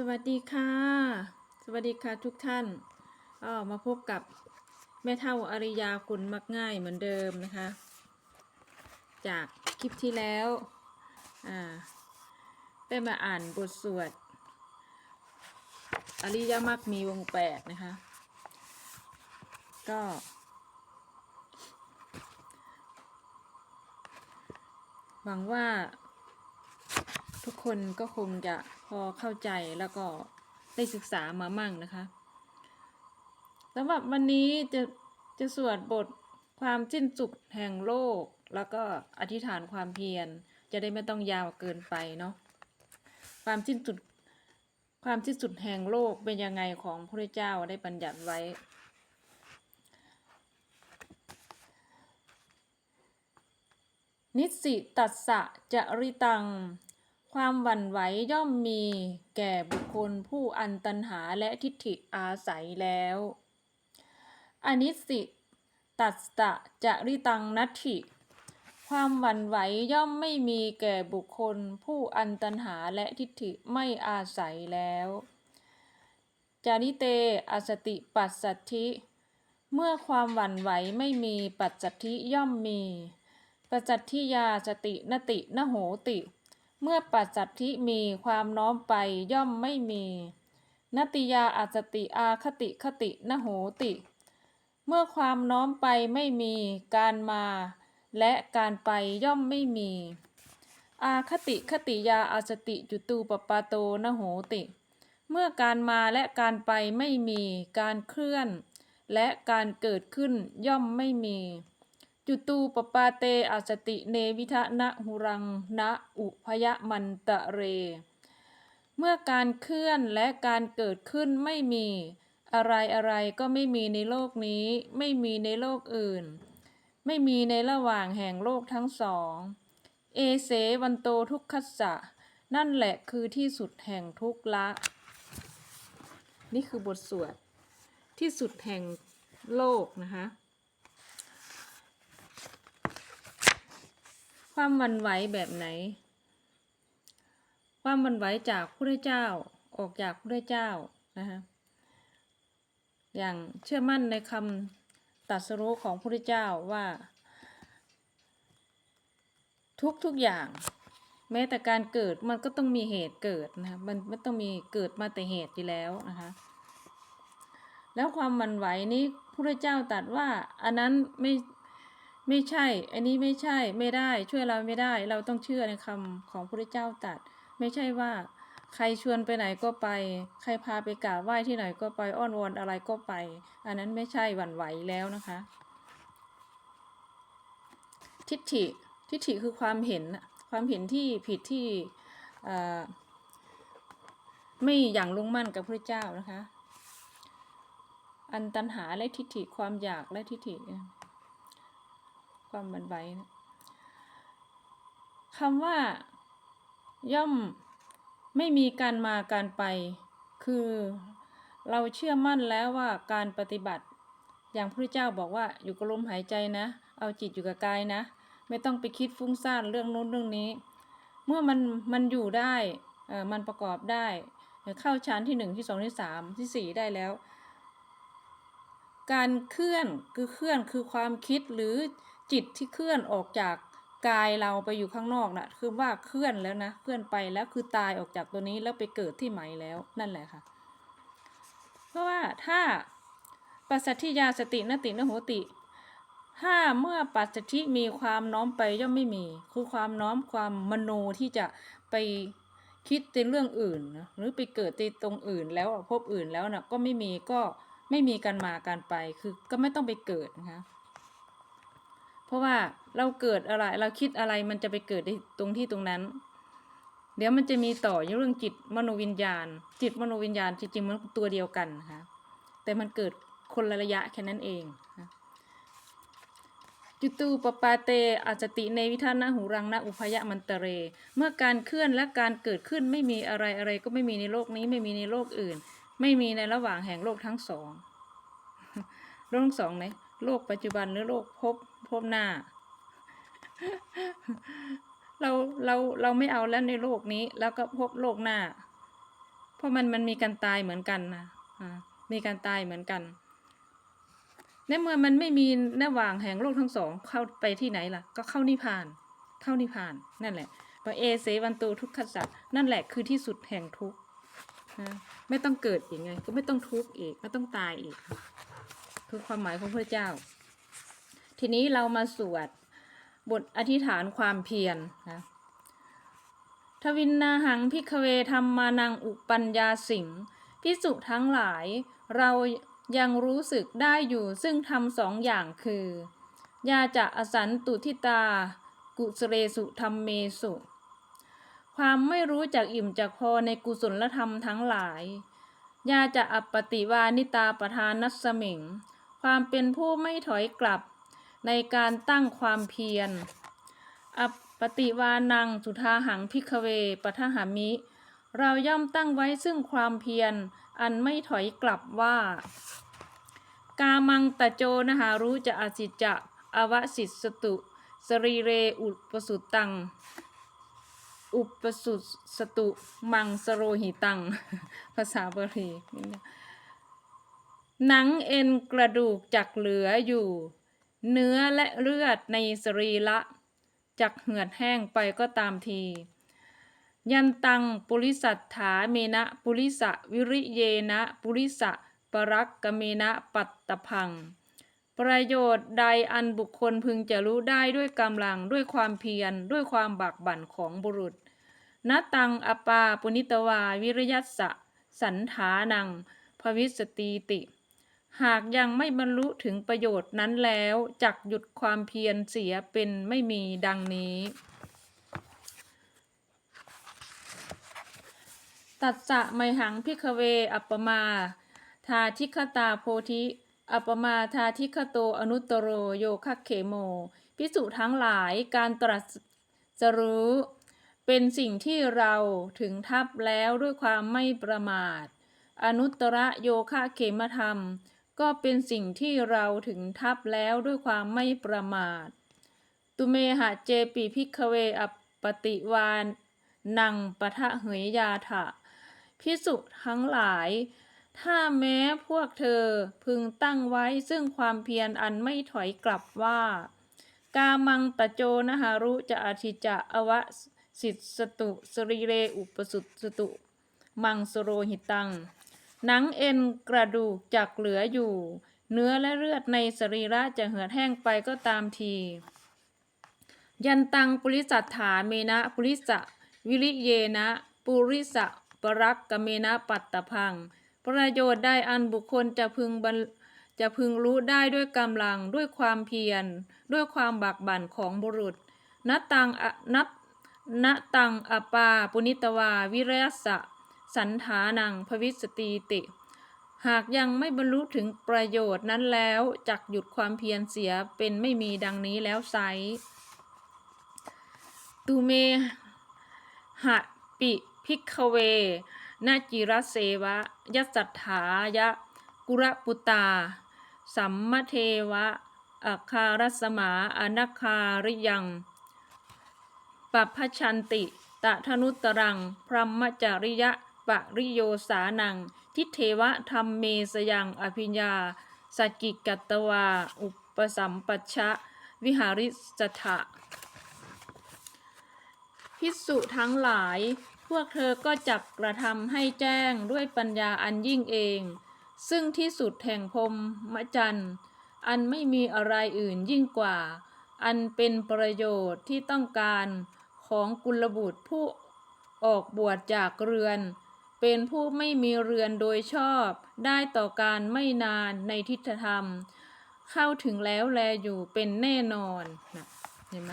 สวัสดีค่ะ สวัสดีค่ะทุกท่านก็มาพบกับแม่เท่าอริยาคุณมักง่ายเหมือนเดิมนะคะ จากคลิปที่แล้วอ่าได้มาอ่านบทสวด อริยมรรคมีวงแปดนะคะ ก็หวังว่าทุกคนก็คงจะ พอเข้าใจแล้วก็ได้ศึกษามามั่งนะคะสำหรับวันนี้จะจะสวดบทความสิ้นสุดแห่งโลก แล้วก็อธิษฐานความเพียรจะได้ไม่ต้องยาวเกินไปเนาะความสิ้นสุดความสิ้นสุดแห่งโลกเป็นยังไงของพระเจ้าได้บัญญัติไว้ นิสิตัสสะจริตัง ความหวั่นไหวย่อมมีแก่บุคคลผู้อันตันหาและทิฏฐิอาศัยแล้ว อนิสิตัสสะจริตังนัตถิ ความหวั่นไหวย่อมไม่มีแก่บุคคลผู้อันตันหาและทิฏฐิไม่อาศัยแล้ว จานิเตอสติปัสสัทธิ เมื่อความหวั่นไหวไม่มีปัจจัทธิย่อมมี ปัจจัทธิยาสตินตินโหติ เมื่อปัจจัทธิมีความน้อมไปย่อมไม่มี นติยาอาสติอาคติคตินโหติ เมื่อความน้อมไปไม่มีการมา และการไปย่อมไม่มี อาคติคติยาอาสติจุตูปปาโตนโหติ เมื่อการมาและการไปไม่มีการเคลื่อน และการเกิดขึ้นย่อมไม่มี จุตูปปาเตอาสติเนวิทะนะหุรังนะอุพยมันตะเร เมื่อการเคลื่อนและการเกิดขึ้นไม่มี อะไรอะไรก็ไม่มีในโลกนี้ ไม่มีในโลกอื่น ไม่มีในระหว่างแห่งโลกทั้งสอง เอเสวันโตทุกขัสสะ นั่นแหละคือที่สุดแห่งทุกละ นี่คือบทสวดที่สุดแห่งโลกนะคะ ความวันไหวแบบไหน ความวันไหวจากพระเจ้าออกจากพระเจ้านะคะอย่างเชื่อมั่นในคำตรัสรู้ของพระเจ้าว่า ทุกทุกอย่าง แม้แต่การเกิดมันก็ต้องมีเหตุเกิดนะคะมันไม่ต้องมีเกิดมาแต่เหตุอยู่แล้วนะคะแล้วความมันไหวนี้พระเจ้าตรัสว่าอันนั้นไม่ ไม่ใช่ อันนี้ไม่ใช่ ไม่ได้ ช่วยเราไม่ได้ เราต้องเชื่อในคำของพระเจ้าตรัสไม่ใช่ว่า ใครชวนไปไหนก็ไป ใครพาไปกราบไหว้ที่ไหนก็ไป อ้อนวอนอะไรก็ไป อันนั้นไม่ใช่หวั่นไหวแล้วนะคะ ทิฏฐิ ทิฏฐิคือความเห็น ความเห็นที่ผิดที่ไม่อย่างลงมั่นกับพระเจ้านะคะ อันตันหาและทิฏฐิ ความอยากและทิฏฐิ ความบันไหวนะคำว่า ย่อมไม่มีการมาการไป คือเราเชื่อมั่นแล้วว่าการปฏิบัติ อย่างพระเจ้าบอกว่าอยู่กับลมหายใจนะ เอาจิตอยู่กับกายนะ ไม่ต้องไปคิดฟุ้งซ่านเรื่องโน้นเรื่องนี้ เมื่อมันมันอยู่ได้เออมันประกอบได้เข้าชั้นที่หนึ่งที่สองที่สามที่สี่ได้แล้ว การเคลื่อนคือเคลื่อนคือความคิดหรือ จิตที่เคลื่อนออกจากกายเราไปอยู่ข้างนอกนะ่ะ คือว่าเคลื่อนแล้วนะ เคลื่อนไปแล้วคือตายออกจากตัวนี้แล้วไปเกิดที่ใหม่แล้วนั่นแหละค่ะ เพราะว่าถ้าปัสสัทธิยาสตินตินโหติถ้าเมื่อปัสสัทธิมีความน้อมไปย่อมไม่มี คือความน้อมความมโนที่จะไปคิดในเรื่องอื่นนะหรือไปเกิดในตรงอื่นแล้วพบอื่นแล้วน่ะก็ไม่มีก็ไม่มีการมาการไปคือก็ไม่ต้องไปเกิดนะคะ เพราะว่าเราเกิดอะไร เราคิดอะไรมันจะไปเกิดในตรงที่ตรงนั้น เดี๋ยวมันจะมีต่อเรื่องจิตมโนวิญญาณ จิตมโนวิญญาณจริงๆมันตัวเดียวกันนะคะแต่มันเกิดคนละระยะแค่นั้นเองนะจุตูปปาเตอาจติเนวิธานะหูรังนะอุพยมันตเร เมื่อการเคลื่อนและการเกิดขึ้นไม่มีอะไรอะไรก็ไม่มีในโลกนี้ไม่มีในโลกอื่น ไม่มีในระหว่างแห่งโลกทั้งสองโลกทั้งสองไหนโลกปัจจุบันหรือโลกพบ พบหน้า เราเราเราไม่เอาแล้วในโลกนี้ แล้วก็พบโลกหน้า เพราะมันมันมีการตายเหมือนกันนะมีการตายเหมือนกันในเมื่อมันไม่มีระหว่างแห่งโลกทั้งสอง เข้าไปที่ไหนล่ะ ก็เข้านิพพาน เข้านิพพานนั่นแหละพระเอเสวันโตทุกขสัตว์นั่นแหละคือที่สุดแห่งทุกข์นะไม่ต้องเกิดอีกไง ก็ไม่ต้องทุกข์อีกไม่ต้องตายอีก คือความหมายของพระเจ้า ทีนี้เรามาสวดบทอธิษฐานความเพียรนะทวินนาหังพิกเวธรรมานังอุปัญญาสิงพิสุทั้งหลาย เรายังรู้สึกได้อยู่ซึ่งทำสองอย่างคือยาจะอสันตุทิตา กุสเรสุธรรมเมสุ ความไม่รู้จักอิ่มจากพอในกุศลธรรมทั้งหลาย ยาจะอัปปติวานิตาประธานัสสมิง ความเป็นผู้ไม่ถอยกลับ ในการตั้งความเพียร อปปติวานังสุทาหังพิกเวปทหามิ เราย่อมตั้งไว้ซึ่งความเพียร อันไม่ถอยกลับว่า กามังตะโจนหารู้จะอาสิจะอวสิสตุสรีเรอุปสุตตัง อุปสุสตุ มังสโรหิตัง ภาษาบาลีหนังเอ็นกระดูกจักเหลืออยู่ เนื้อและเลือดในสรีระจักเหือดแห้งไปก็ตามที ยันตังปุริสัทธาเมนะปุริสะวิริเยนะปุริสะปรักกเมนะปัตตพัง ประโยชน์ใดอันบุคคลพึงจะรู้ได้ด้วยกำลังด้วยความเพียรด้วยความบากบั่นของบุรุษนตังอปาปุนิตวาวิริยัสสะสันฐานัง ภวิสตีติ หากยังไม่บรรลุถึงประโยชน์นั้นแล้วจักหยุดความเพียรเสียเป็นไม่มีดังนี้ ตัดสะไมหังพิกเว อัปปมา ทาทิคตาโพธิ อัปปมาทาทิคโตอนุตตโรโยคะเขโม พิสุทั้งหลายการตรัสจะรู้ เป็นสิ่งที่เราถึงทับแล้วด้วยความไม่ประมาท อนุตตรโยคะเขมธรรม ก็เป็นสิ่งที่เราถึงทับแล้วด้วยความไม่ประมาท ตุเมหะเจปีพิกเวอปติวานนังปะทะเหยยาถะพิสุทั้งหลาย ถ้าแม้พวกเธอพึงตั้งไว้ซึ่งความเพียรอันไม่ถอยกลับว่า กามังตะโจนหารุจะอาทิจะอวสิตสตุสรีเรอุปสุตสตุ มังสโรหิตัง หนังเอ็นกระดูกจักเหลืออยู่ เนื้อและเลือดในสรีระจะเหือดแห้งไปก็ตามที ยันตังปุริสัทธาเมนะปุริสะวิริเยนะ ปุริสะปรักกเมนะปัตตพัง ประโยชน์ได้อันบุคคลจะพึงบรรจะพึงรู้ได้ด้วยกำลังด้วยความเพียร ด้วยความบากบั่นของบุรุษนตังอะนัตนตังอปาปุนิตวา วิรยสะ สันฐานังภวิสตีติ หากยังไม่บรรลุถึงประโยชน์นั้นแล้วจักหยุดความเพียรเสียเป็นไม่มีดังนี้แล้วไซตุเมหะปิพิกเว นาจิรเสวะยัสัทธายะ กุระปุตา สัมมเทวะอาคารสมาอนาคาริยังปัพพชันติ ตะธนุตรัง พรหมจริยะ ปริโยสานัง ทิเทวะธรรมเมสยังอภิญญาสกิกัตวา อุปสัมปัชชะ วิหาริสถะพิสุทั้งหลาย พวกเธอก็จักกระทำให้แจ้งด้วยปัญญาอันยิ่งเอง ซึ่งที่สุดแห่งพรหมจันทร์อันไม่มีอะไรอื่นยิ่งกว่า อันเป็นประโยชน์ที่ต้องการของกุลบุตรผู้ออกบวชจากเรือน เป็นผู้ไม่มีเรือนโดยชอบ ได้ต่อการไม่นานในทิฏฐธรรม เข้าถึงแล้วแลอยู่เป็นแน่นอนนะเห็นไหม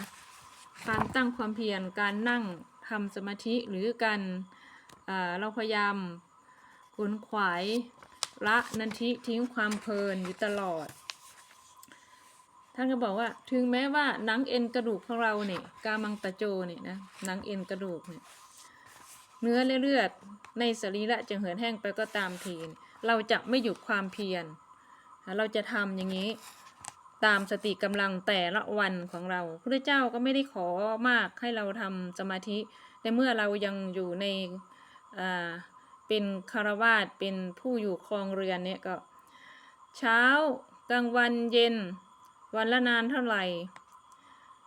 การตั้งความเพียรการนั่งทำสมาธิหรือการอ่าเราพยายามขวนขวายละนันทิทิ้งความเพลินอยู่ตลอด ท่านก็บอกว่าถึงแม้ว่าหนังเอ็นกระดูกของเราเนี่ยกามังตะโจเนี่ยนะหนังเอ็นกระดูกเนี่ย เนื้อและเลือดในสรีระจะเหือดแห้งไปก็ตามทีเนี่ยเราจะไม่หยุดความเพียร เราจะทำอย่างนี้ตามสติกำลังแต่ละวันของเราพระเจ้าก็ไม่ได้ขอมากให้เราทำสมาธิ แต่เมื่อเรายังอยู่ในเป็นคารวาสเป็นผู้อยู่ครองเรือนเนี่ยก็ เช้ากลางวันเย็น วันละนานเท่าไหร่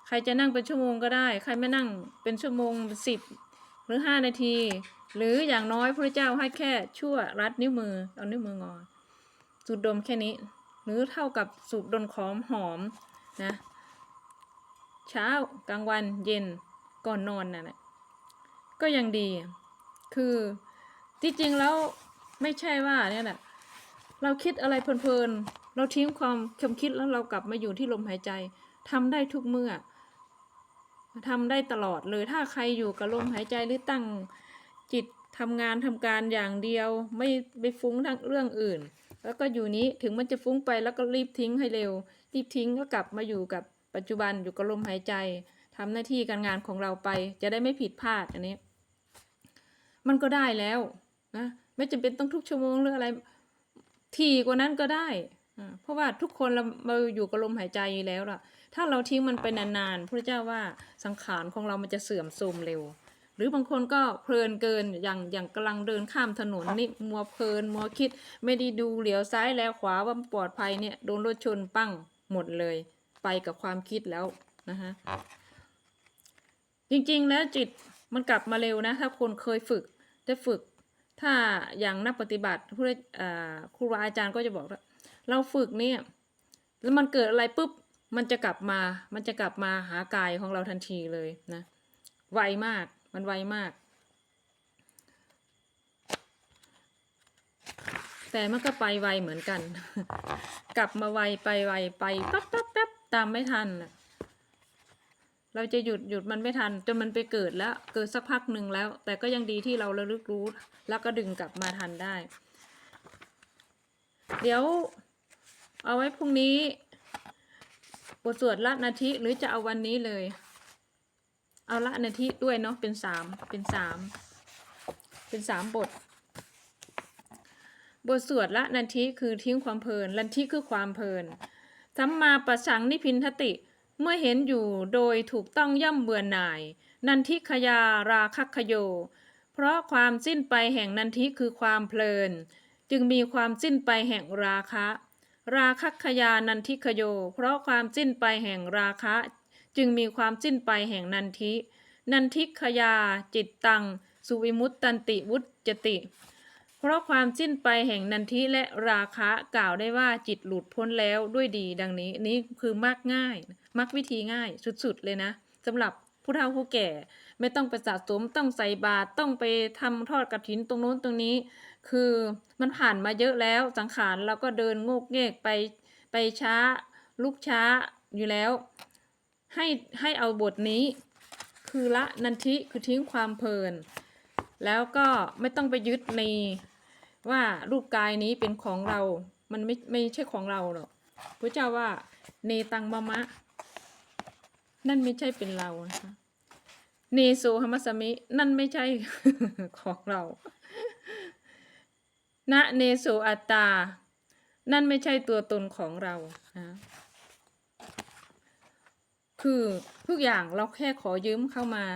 ใครจะนั่งเป็นชั่วโมงก็ได้ ใครไม่นั่งเป็นชั่วโมงสิบ หรือห้านาที หรืออย่างน้อยพระเจ้าให้แค่ชั่วรัดนิ้วมือเอานิ้วมืองอสูดดมแค่นี้ หรือเท่ากับสูดดมขอมหอมนะเช้ากลางวันเย็นก่อนนอนน่ะนะก็ยังดี คือที่จริงแล้วไม่ใช่ว่าเนี่ยแหละเราคิดอะไรเพลินๆ เราทิ้งความความคิดแล้วเรากลับมาอยู่ที่ลมหายใจทำได้ทุกเมื่อ ทำได้ตลอดเลยถ้าใครอยู่กับลมหายใจหรือตั้งจิตทำงานทำการอย่างเดียว ไม่ไปฟุ้งทั้งเรื่องอื่น แล้วก็อยู่นี้ถึงมันจะฟุ้งไปแล้วก็รีบทิ้งให้เร็ว รีบทิ้งก็กลับมาอยู่กับปัจจุบันอยู่กับลมหายใจทำหน้าที่การงานของเราไป จะได้ไม่ผิดพลาดอันนี้ มันก็ได้แล้วนะไม่จำเป็นต้องทุกชั่วโมงหรืออะไรทีกว่านั้นก็ได้ เพราะว่าทุกคนเรามาอยู่กับลมหายใจอยู่แล้วล่ะ ถ้าเราทิ้งมันไปนานๆพระเจ้าว่าสังขารของเรามันจะเสื่อมโทรมเร็ว หรือบางคนก็เพลินเกินอย่างอย่างกำลังเดินข้ามถนนนี่มัวเพลินมัวคิด ไม่ได้ดูเหลียวซ้ายแล้วขวาว่าปลอดภัยเนี่ยโดนรถชนปั้งหมดเลย ไปกับความคิดแล้วนะคะจริงๆแล้วจิตมันกลับมาเร็วนะ ถ้าคนเคยฝึกได้ฝึก ถ้าอย่างนักปฏิบัติผู้ครูบาอาจารย์ก็จะบอกว่าเราฝึกเนี่ยแล้วมันเกิดอะไรปุ๊บ มันจะกลับมา มันจะกลับมาหากายของเราทันทีเลยนะ ไวมาก มันไวมาก แต่มันก็ไปไวเหมือนกัน กลับมาไวไปไวไปแป๊บแป๊บแป๊บตามไม่ทันเราจะหยุดหยุดมันไม่ทันจนมันไปเกิดแล้ว เกิดสักพักหนึ่งแล้ว แต่ก็ยังดีที่เราระลึกรู้ แล้วก็ดึงกลับมาทันได้ เดี๋ยว เอาไว้พรุ่งนี้ บทสวดละนาทีหรือจะเอาวันนี้เลย เอาละนาทีด้วยเนาะเป็นสามเป็นสามเป็นสามบท บทสวดละนันทิคือทิ้งความเพลินลันทิคือความเพลินสัมมาประสังนิพินทติ เมื่อเห็นอยู่โดยถูกต้องย่อมเบื่อหน่าย นันทิขยาราคัคคโย เพราะความสิ้นไปแห่งนันทิคือความเพลิน จึงมีความสิ้นไปแห่งราคะ ราคัคขยานันทิขโย เพราะความสิ้นไปแห่งราคะ จึงมีความสิ้นไปแห่งนันทิ นันทิขยา จิตตัง สุวิมุตตันติวุจติ เพราะความสิ้นไปแห่งนันทิและราคะกล่าวได้ว่าจิตหลุดพ้นแล้วด้วยดีดังนี้นี่คือมักง่าย มักวิธีง่ายสุดๆเลยนะสำหรับผู้เฒ่าผู้แก่ ไม่ต้องไปสะสมต้องใส่บาตรต้องไปทำทอดกระถินตรงโน้นตรงนี้ คือมันผ่านมาเยอะแล้วสังขารเราก็เดินงกเงกไปไปช้าลุกช้าอยู่แล้ว ให้ให้เอาบทนี้ คือละนันทิคือทิ้งความเพลิน แล้วก็ไม่ต้องไปยึดในว่ารูปกายนี้เป็นของเรา มันไม่ไม่ใช่ของเราหรอกพระเจ้าว่าเนตังมะมะ นั่นไม่ใช่เป็นเรานะคะเนโซหมัสมิ นั่นไม่ใช่ของเรา นะเนโซอัตตา นั่นไม่ใช่ตัวตนของเรานะคือทุกอย่างเราแค่ขอยืมเข้ามา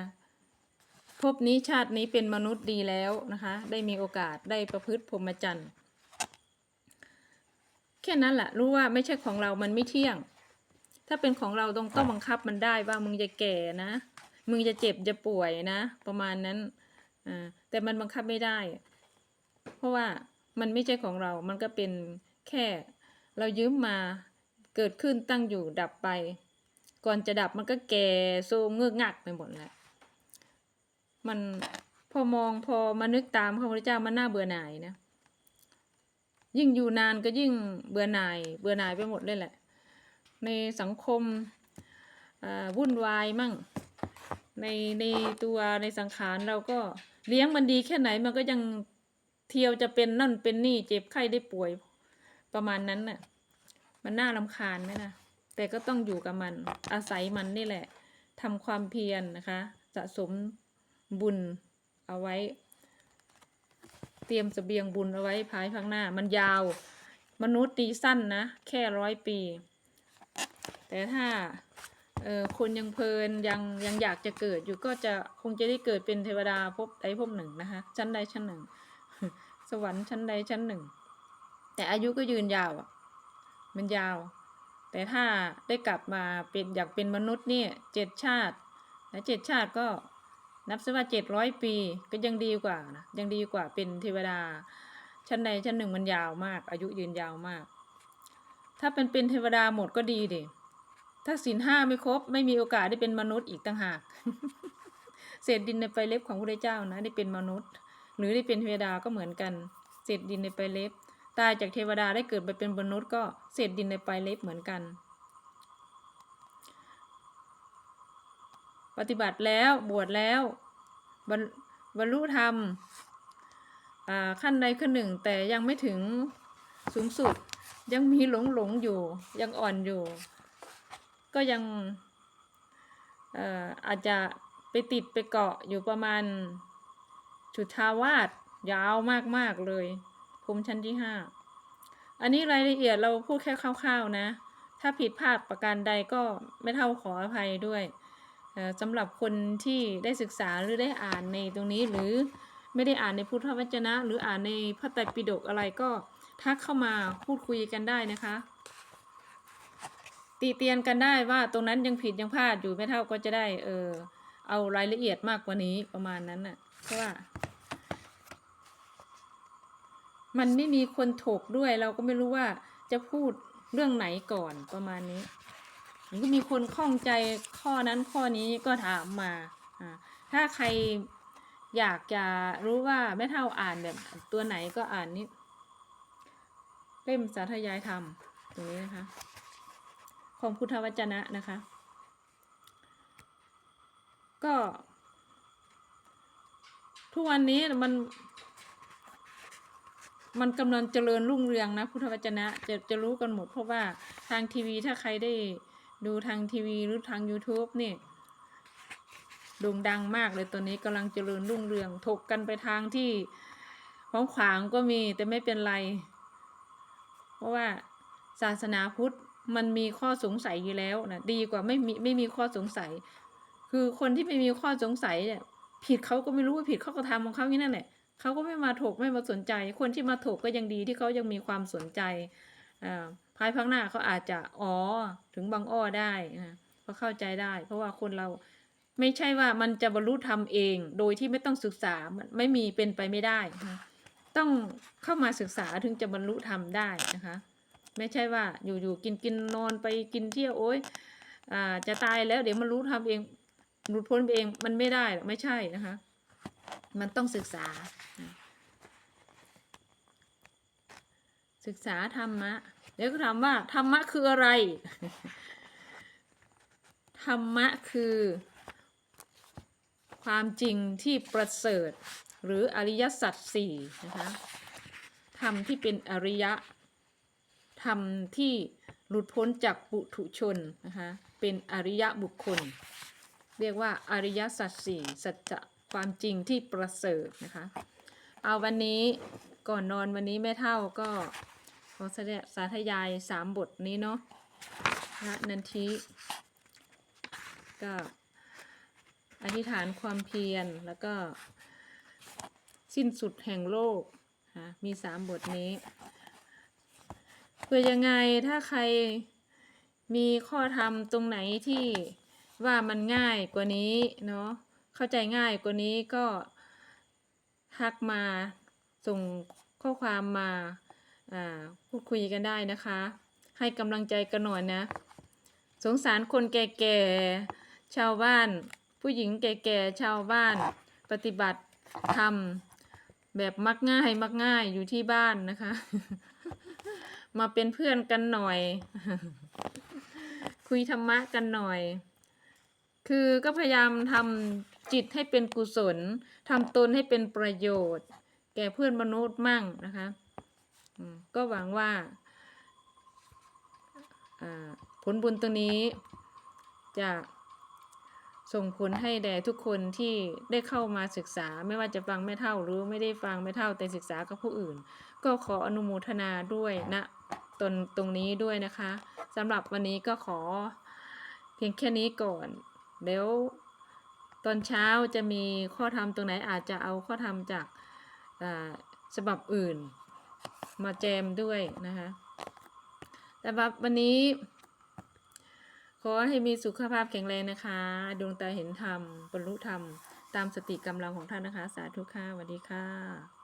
ภพนี้ชาตินี้เป็นมนุษย์ดีแล้วนะคะ ได้มีโอกาสได้ประพฤติพรหมจรรย์แค่นั้นแหละรู้ว่าไม่ใช่ของเรามันไม่เที่ยง ถ้าเป็นของเราต้องต้องบังคับมันได้ว่ามึงจะแก่นะ มึงจะเจ็บจะป่วยนะ ประมาณนั้นอ่าแต่มันบังคับไม่ได้ เพราะว่า มันไม่ใช่ของเรา มันก็เป็นแค่ เรายืมมาเกิดขึ้นตั้งอยู่ดับไป ก่อนจะดับมันก็แก่โซมเงือกงักไปหมดแล้ว มันพอมองพอมานึกตามพระพุทธเจ้ามันน่าเบื่อหน่ายนะ ยิ่งอยู่นานก็ยิ่งเบื่อหน่าย เบื่อหน่ายไปหมดเลยแหละ ในสังคมวุ่นวายมั่ง ในในตัวในสังขารเราก็เลี้ยงมันดีแค่ไหนมันก็ยัง เที่ยวจะเป็นนั่นเป็นนี่เจ็บไข้ได้ป่วย ประมาณนั้นน่ะ มันน่ารำคาญไหมนะแต่ก็ต้องอยู่กับมัน อาศัยมันนี่แหละทำความเพียรนนะคะ สะสมบุญเอาไว้ เตรียมเสบียงบุญเอาไว้ภายภาคหน้า มันยาว มนุษย์ตีสั้นนะ แค่ร้อยปี แต่ถ้าเออคนยังเพลินยังยังอยากจะเกิดอยู่ก็จะคงจะได้เกิดเป็นเทวดาภพใดภพหนึ่งนะคะชั้นใดชั้นหนึ่ง สวรรค์ชั้นใดชั้นหนึ่ง แต่อายุก็ยืนยาวอะ มันยาว แต่ถ้าได้กลับมาเป็นอยากเป็นมนุษย์เนี่ยเจ็ดชาติ และเจ็ดชาติก็นับซะว่าเจ็ดร้อยปีก็ยังดีกว่านะยังดีกว่าเป็นเทวดา ชั้นใดชั้นหนึ่งมันยาวมาก อายุยืนยาวมาก ถ้าเป็นเป็นเทวดาหมดก็ดีดิถ้าศีลห้าไม่ครบ ไม่มีโอกาสได้เป็นมนุษย์อีกต่างหาก เศษดินในไปลายเล็บของพระเจ้านะ ได้เป็นมนุษย์ หรือได้เป็นเทวดาก็เหมือนกัน เศษดินในปลายเล็บ ตายจากเทวดาได้เกิดไปเป็นมนุษย์ก็เศษดินในปลายเล็บเหมือนกัน ปฏิบัติแล้วบวชแล้วบรรบรรลุธรรมขั้นใดขั้นหนึ่ง แต่ยังไม่ถึงสูงสุดยังมีหลงหลงอยู่ยังอ่อนอยู่ ก็ยังออาจจะไปติดไปเกาะอยู่ประมาณ จุทาวาสยาวมากๆเลยภูมิชั้นที่ห้าอันนี้รายละเอียดเราพูดแค่คร่าวๆนะ ถ้าผิดพลาดประการใดก็ไม่เท่าขออภัยด้วยสำหรับคนที่ได้ศึกษาหรือได้อ่านในตรงนี้หรือไม่ได้อ่านในพุทธวจนะ หรืออ่านในพระไตรปิฎกอะไรก็ทักเข้ามาพูดคุยกันได้นะคะ ตีเตียนกันได้ว่าตรงนั้นยังผิดยังพลาดอยู่ไม่เท่าก็จะได้เออเอารายละเอียดมากกว่านี้ประมาณนั้นน่ะ เพราะว่า มันไม่มีคนถกด้วย เราก็ไม่รู้ว่าจะพูดเรื่องไหนก่อนประมาณนี้มันก็มีคนข้องใจข้อนั้นข้อนี้ก็ถามมา ถ้าใครอยากจะรู้ว่าแม่เท่าอ่านแบบตัวไหนก็อ่านนี้เล่มสาธยายธรรมตรงนี้นะคะ ของพุทธวจนะนะคะ ก็ ทุกวันนี้มัน มันกำลังเจริญรุ่งเรืองนะพุทธวจนะจะจะรู้กันหมดเพราะว่าทางทีวีถ้าใครได้ดูทางทีวีหรือทาง YouTube เนี่ยโด่งดังมากเลยตัวนี้กำลังเจริญรุ่งเรืองถกกันไปทางที่ขวางขวางๆก็มีแต่ไม่เป็นไร เพราะว่าศาสนาพุทธมันมีข้อสงสัยอยู่แล้วนะดีกว่าไม่มีไม่มีข้อสงสัย คือคนที่ไม่มีข้อสงสัยเนี่ย ผิดเขาก็ไม่รู้ว่าผิดเขาก็ทำของเขาอย่างนั้นแหละเขาก็ไม่มาถกไม่มาสนใจ คนที่มาถกก็ยังดีที่เขายังมีความสนใจอ่าภายภาคหน้าเขาอาจจะอ๋อถึงบางอ้อได้นะก็เข้าใจได้ เพราะว่าคนเราไม่ใช่ว่ามันจะบรรลุธรรมเอง โดยที่ไม่ต้องศึกษามันไม่มีเป็นไปไม่ได้ ต้องเข้ามาศึกษาถึงจะบรรลุธรรมได้นะคะ ไม่ใช่ว่าอยู่ๆกินกินนอนไปกินเที่ยวโอ๊ยอ่าจะตายแล้วเดี๋ยวมันรู้ทำเอง หลุดพ้นไปเองมันไม่ได้หรอกไม่ใช่นะคะ มันต้องศึกษา ศึกษาธรรมะเดี๋ยวก็ถามว่าธรรมะคืออะไร ธรรมะคือ ความจริงที่ประเสริฐ หรืออริยสัจสี่นะคะธรรมที่เป็นอริยะธรรมที่หลุดพ้นจากปุถุชนนะคะเป็นอริยบุคคล เรียกว่าอริยสัจสี่สัจจะความจริงที่ประเสริฐนะคะ เอาวันนี้ก่อนนอนวันนี้แม่เท่าก็ขอแสดงสาธยายสามบทนี้เนาะพระนันทิก็อธิษฐานความเพียรแล้วก็สิ้นสุดแห่งโลกค่ะมีสามบทนี้เพื่อยังไงถ้าใครมีข้อธรรมตรงไหนที่ ว่ามันง่ายกว่านี้เนาะเข้าใจง่ายกว่านี้ก็ทักมาส่งข้อความมาพูดคุยกันได้นะคะ ให้กำลังใจกันหน่อยนะ สงสารคนแก่ๆชาวบ้าน ผู้หญิงแก่ๆชาวบ้าน ปฏิบัติธรรมแบบมักง่ายมักง่ายอยู่ที่บ้านนะคะ มาเป็นเพื่อนกันหน่อย คุยธรรมะกันหน่อย คือก็พยายามทำจิตให้เป็นกุศลทำตนให้เป็นประโยชน์ แก่เพื่อนมนุษย์มั่งนะคะก็หวังว่าอ่าผลบุญตรงนี้จะส่งผลให้แด่ทุกคนที่ได้เข้ามาศึกษาไม่ว่าจะฟังไม่เท่าหรือไม่ได้ฟังไม่เท่าแต่ศึกษากับผู้อื่น ก็ขออนุโมทนาด้วยนะตนตรงนี้ด้วยนะคะสำหรับวันนี้ก็ขอเพียงแค่นี้ก่อน เดี๋ยวตอนเช้าจะมีข้อธรรมตรงไหนอาจจะเอาข้อธรรมจากฉบับอื่น มาแจมด้วยนะคะแต่ว่าวันนี้ ขอให้มีสุขภาพแข็งแรงนะคะ ดวงตาเห็นธรรมบรรลุธรรม ตามสติกำลังของท่านนะคะ สาธุค่ะสวัสดีค่ะ